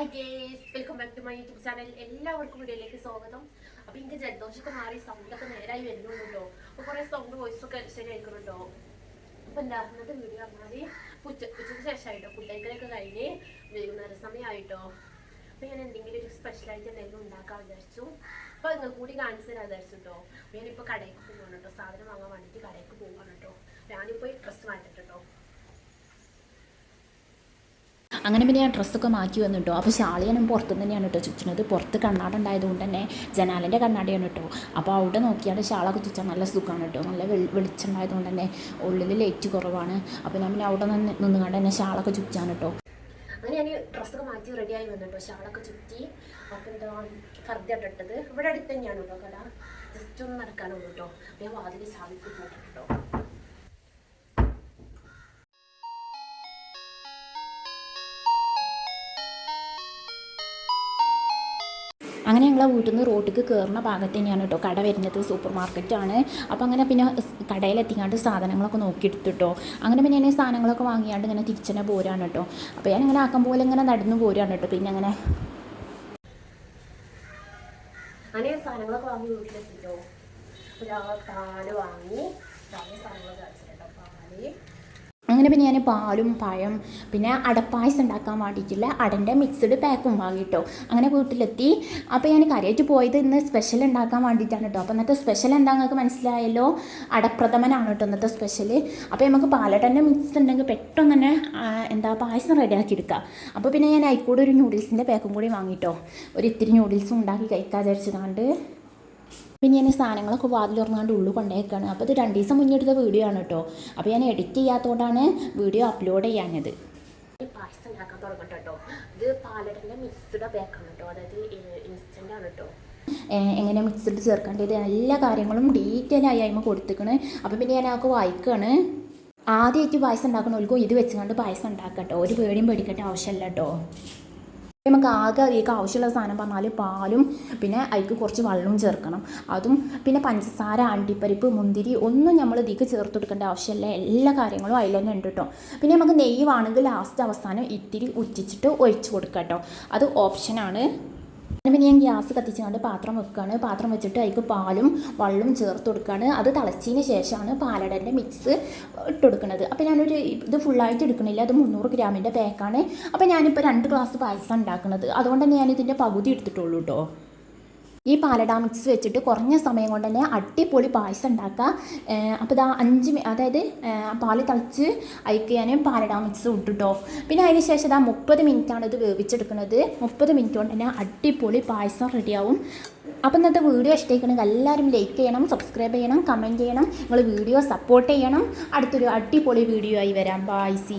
Hi guys welcome back to my YouTube channel എല്ലാവർക്കും വീഡിയോയിലേക്ക് സ്വാഗതം. അപ്പം എനിക്ക് ജലദോഷമൊക്കെ മാറി സൗണ്ടൊക്കെ നേരായി വരുന്നുണ്ടല്ലോ. അപ്പോൾ കുറേ സൗണ്ട് വോയിസ് കേട്ടോ അപ്പോൾ എന്താ ഇന്നത്തെ വീഡിയോ പറഞ്ഞാൽ ഉച്ച ഉച്ചയ്ക്ക് ശേഷമായിട്ടോ ഫുഡ് കഴിക്കലൊക്കെ കഴിഞ്ഞ് വൈകുന്നേര സമയമായിട്ടോ. അപ്പം ഞാൻ എന്തെങ്കിലും ഒരു സ്പെഷ്യലായിട്ട് എന്തെങ്കിലും ഉണ്ടാക്കാൻ വിചാരിച്ചു. അപ്പോൾ നിങ്ങൾ കൂടി കാണിച്ചു തരാൻ വിചാരിച്ചു കേട്ടോ ഞാനിപ്പോൾ കടയ്ക്ക് പോവാണ് കേട്ടോ സാധനം വാങ്ങാൻ വേണ്ടിയിട്ട് കടയ്ക്ക് പോകണം കേട്ടോ ഞാനിപ്പോൾ അങ്ങനെ പിന്നെ ഞാൻ ഡ്രസ്സൊക്കെ മാറ്റി വന്നു കേട്ടോ അപ്പോൾ ശാളിയാനും പുറത്തു തന്നെയാണ് കേട്ടോ ചുറ്റുന്നത് പുറത്ത് കണ്ണാട ഉണ്ടായതുകൊണ്ട് തന്നെ ജനാലിന്റെ കണ്ണാടിയാണ് കേട്ടോ. അപ്പോൾ അവിടെ നോക്കിയാൽ ഷാളൊക്കെ ചുറ്റാൻ നല്ല സുഖമാണ് കേട്ടോ. നല്ല വെളിച്ചമുണ്ടായതുകൊണ്ട് തന്നെ ഉള്ളിൽ ലൈറ്റ് കുറവാണ്. അപ്പോൾ ഞാൻ പിന്നെ അവിടെ നിന്ന് നിന്നുകൊണ്ട് തന്നെ ഷാളൊക്കെ ചുറ്റാണ് കേട്ടോ. അങ്ങനെ ഞാൻ ഡ്രസ്സൊക്കെ മാറ്റി റെഡിയായി വന്നിട്ടോ. ഷാളൊക്കെ ചുറ്റി. അപ്പം എന്താ ഫർദ ഇട്ടിട്ടത് ഇവിടെ അടുത്ത് തന്നെയാണ് കേട്ടോ കട ജസ്റ്റ് ഒന്ന് നടക്കാനുള്ളൂ കേട്ടോ. ഞാൻ വാതിൽ ചാവിക്ക് പോയിട്ടോ അങ്ങനെ ഞങ്ങളെ വീട്ടിൽ നിന്ന് റോട്ടിക്ക് കയറുന്ന ഭാഗത്ത് തന്നെയാണ് കേട്ടോ കട വരുന്നത്. സൂപ്പർ മാർക്കറ്റാണ് അപ്പോൾ അങ്ങനെ പിന്നെ കടയിലെത്തിക്കാണ്ട് സാധനങ്ങളൊക്കെ നോക്കിയെടുത്തിട്ടോ. അങ്ങനെ പിന്നെ ഞാൻ സാധനങ്ങളൊക്കെ വാങ്ങിയാണ്ട് ഇങ്ങനെ തിരിച്ചെന്നെ പോരാണ് കേട്ടോ അപ്പോൾ ഞാൻ ഇങ്ങനെ ആക്കം പോലെ ഇങ്ങനെ നടന്നു പോരാണ് കേട്ടോ പിന്നെ അങ്ങനെ അങ്ങനെ സാധനങ്ങളൊക്കെ വാങ്ങി വീട്ടിലെത്തിട്ടോ. ഒരാൾ പാൽ വാങ്ങി രാവിലെ സാധനങ്ങളൊക്കെ വെച്ചിട്ടോ പാൽ അങ്ങനെ പിന്നെ ഞാൻ പാലും പഴം പിന്നെ അടപ്പായസം ഉണ്ടാക്കാൻ വേണ്ടിയിട്ടുള്ള അടന്റെ മിക്സ്ഡ് പാക്കും വാങ്ങിട്ടോ. അങ്ങനെ വീട്ടിലെത്തി. അപ്പോൾ ഞാൻ കാര്യമായിട്ട് പോയത് ഇന്ന് സ്പെഷ്യൽ ഉണ്ടാക്കാൻ വേണ്ടിയിട്ടാണ് കേട്ടോ അപ്പോൾ ഇന്നത്തെ സ്പെഷ്യൽ എന്താ നിങ്ങൾക്ക് മനസ്സിലായല്ലോ? അടപ്രഥമനാണ് കേട്ടോ ഇന്നത്തെ സ്പെഷ്യൽ അപ്പോൾ നമുക്ക് പാലടന്റെ മിക്സ് ഉണ്ടെങ്കിൽ പെട്ടെന്ന് തന്നെ എന്താ പായസം റെഡിയാക്കി എടുക്കാം. അപ്പോൾ പിന്നെ ഞാൻ അതിക്കൂടെ ഒരു നൂഡിൽസിന്റെ പാക്കും കൂടി വാങ്ങിട്ടോ. ഒരു ഇത്തിരി നൂഡിൽസും ഉണ്ടാക്കി കഴിക്കാൻ വിചാരിച്ചതാണ്ട്. പിന്നെ ഞാൻ ഈ സാധനങ്ങളൊക്കെ വാതിൽ തുറന്നാണ്ട് ഉള്ളു കൊണ്ടേക്കാണ്. അപ്പോൾ ഇത് രണ്ട് ദിവസം മുന്നേ എടുത്ത വീഡിയോ ആണ് കേട്ടോ അപ്പോൾ ഞാൻ എഡിറ്റ് ചെയ്യാത്തതുകൊണ്ടാണ് വീഡിയോ അപ്ലോഡ് ചെയ്യാഞ്ഞത്. പായസം ഉണ്ടാക്കാൻ തുടങ്ങട്ടെ കേട്ടോ ഇത് പാലടന്റെ മിക്സ്ഡ് ബേക്കാണ് കേട്ടോ അതായത് ഇൻസ്റ്റന്റ് ആണ് കേട്ടോ എങ്ങനെ മിക്സിഡ് ചേർക്കേണ്ടത്? എല്ലാ കാര്യങ്ങളും ഡീറ്റെയിൽ ആയി അതിമ കൊടുത്തിക്കണ്. അപ്പോൾ പിന്നെ ഞാൻ ആൾക്ക് വായിക്കുകയാണ് ആദ്യമായിട്ട് പായസം ഉണ്ടാക്കണവർക്കും ഇത് വെച്ചുകൊണ്ട് പായസം ഉണ്ടാക്കട്ടോ ഒരു പേടിയും പേടിക്കേണ്ട ആവശ്യമില്ല കേട്ടോ നമുക്ക് ആകെ അതിലേക്ക് ആവശ്യമുള്ള സാധനം പറഞ്ഞാൽ പാലും പിന്നെ അതിക്ക് കുറച്ച് വെള്ളവും ചേർക്കണം. അതും പിന്നെ പഞ്ചസാര അണ്ടിപ്പരിപ്പ് മുന്തിരി ഒന്നും നമ്മൾ ഇതിലേക്ക് ചേർത്ത് കൊടുക്കേണ്ട ആവശ്യമില്ല. എല്ലാ കാര്യങ്ങളും അതിൽ തന്നെ ഉണ്ട് കേട്ടോ പിന്നെ നമുക്ക് നെയ്യ് വേണമെങ്കിൽ ലാസ്റ്റ് അവസാനം ഇത്തിരി ഉറ്റിച്ചിട്ട് ഒഴിച്ച് കൊടുക്കാം കേട്ടോ അത് ഓപ്ഷനാണ് പിന്നെ ഞാൻ ഗ്യാസ് കത്തിച്ചുകൊണ്ട് പാത്രം വെക്കുകയാണ് പാത്രം വെച്ചിട്ട് അതിക്ക് പാലും വെള്ളവും ചേർത്ത് കൊടുക്കുകയാണ് അത് തിളച്ചതിന് ശേഷമാണ് പാലടന്റെ മിക്സ് ഇട്ട് കൊടുക്കുന്നത്. അപ്പോൾ ഞാനൊരു ഇത് ഫുള്ളായിട്ട് എടുക്കണില്ല. അത് മുന്നൂറ് ഗ്രാമിന്റെ പാക്കാണ് അപ്പോൾ ഞാനിപ്പോൾ രണ്ട് ഗ്ലാസ് പായസം ഉണ്ടാക്കുന്നത്. അതുകൊണ്ട് തന്നെ ഞാനിതിന്റെ പകുതി എടുത്തിട്ടുള്ളൂ കേട്ടോ ഈ പാലട മിക്സ് വെച്ചിട്ട് കുറഞ്ഞ സമയം കൊണ്ട് തന്നെ അടിപൊളി പായസം ഉണ്ടാക്കുക. അപ്പോൾ ഇതാ അഞ്ച് അതായത് പാൽ തിളച്ച് ഞാൻ പാലട മിക്സ് ഇട്ടിട്ടോ. പിന്നെ അതിന് ശേഷം ഇതാ മുപ്പത് മിനിറ്റാണ് ഇത് വേവിച്ചെടുക്കുന്നത്. മുപ്പത് മിനിറ്റ് കൊണ്ട് തന്നെ അടിപൊളി പായസം റെഡിയാവും. അപ്പോൾ ഇന്നത്തെ വീഡിയോ ഇഷ്ടമായിക്കണമെങ്കിൽ എല്ലാവരും ലൈക്ക് ചെയ്യണം സബ്സ്ക്രൈബ് ചെയ്യണം കമന്റ് ചെയ്യണം. നിങ്ങൾ വീഡിയോ സപ്പോർട്ട് ചെയ്യണം. അടുത്തൊരു അടിപൊളി വീഡിയോ ആയി വരാം. By C